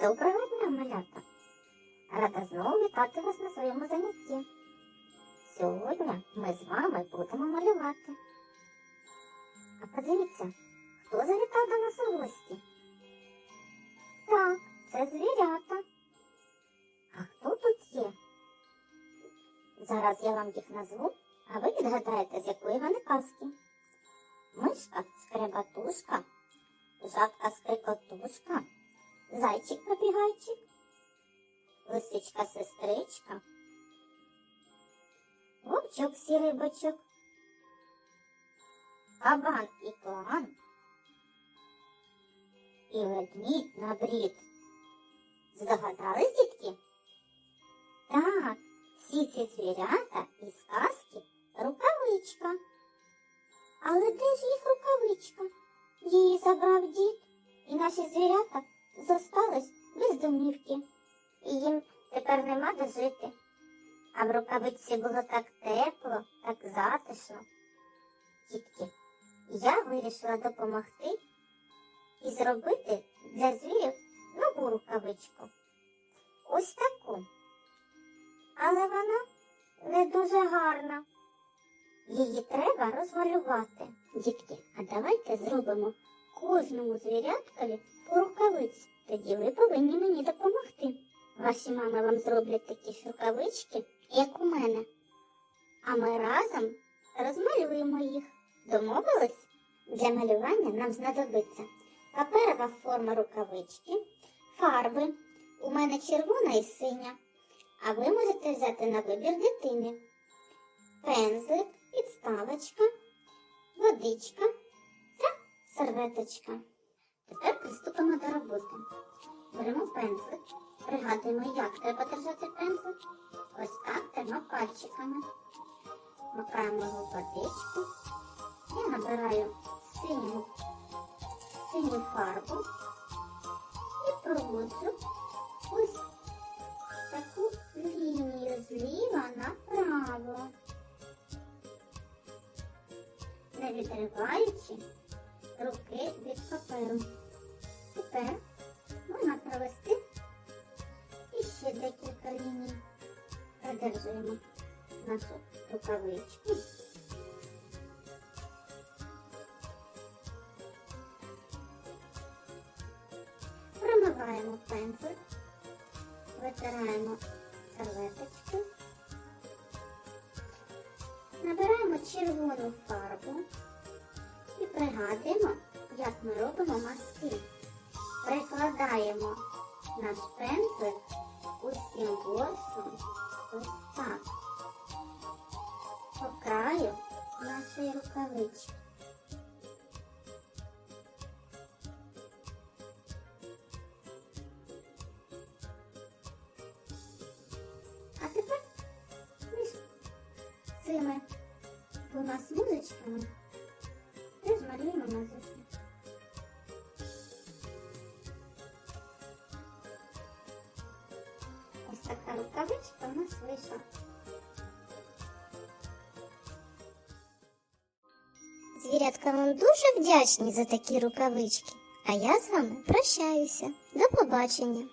Доброго дня, малята! Рада знову вітати вас на своєму занятті. Сьогодні ми з вами будемо малювати. А подивіться, хто завітав до нас у гості? Так, це звірята. А хто тут є? Зараз я вам їх назву, а ви відгадаєте, з якої вони казки. Мишка скребатушка, жабка скрикотушка, зайчик побігайчик, лисичка сестричка, вовчок сірий бочок, кабан і клан, і ведмідь на брід. Здогадались, дітки? Так, всі ці звірята із казки рукавичка. Але де ж їх рукавичка? Її забрав дід, і наші звірята зостались без домівки. І їм тепер нема де жити. А в рукавиці було так тепло, так затишно. Дітки, я вирішила допомогти і зробити для звірів нову рукавичку. Ось таку. Але вона не дуже гарна. Її треба розмалювати. Дітки, а давайте зробимо кожному звіряткові по рукавиці. Тоді ви повинні мені допомогти. Ваші мами вам зроблять такі ж рукавички, як у мене. А ми разом розмалюємо їх. Домовились? Для малювання нам знадобиться паперова форма рукавички, фарби. У мене червона і синя. А ви можете взяти на вибір дитини. Пензлик, підставочка, водичка та серветочка. Тепер до роботи. Беремо пензлик, пригадуємо, як треба держати пензлик. Ось так трьома пальчиками. Макаємо його в водичку. Я набираю синю, синю фарбу і проводжу ось таку лінію зліва направо. Не відриваючи руки від паперу. Тепер можна провести іще декілька ліній. Продовжуємо нашу рукавичку. Промиваємо пензлик, витираємо серветочку, набираємо червону фарбу і пригадуємо, як ми робимо мазки. Прикладаємо наш пензлик усім ворсом ось так по краю нашої рукавички. А тепер між цими двома смужечками теж малюємо мазочку. Така рукавичка у нас вийшла. Звірятка вам дуже вдячні за такі рукавички. А я з вами прощаюся. До побачення.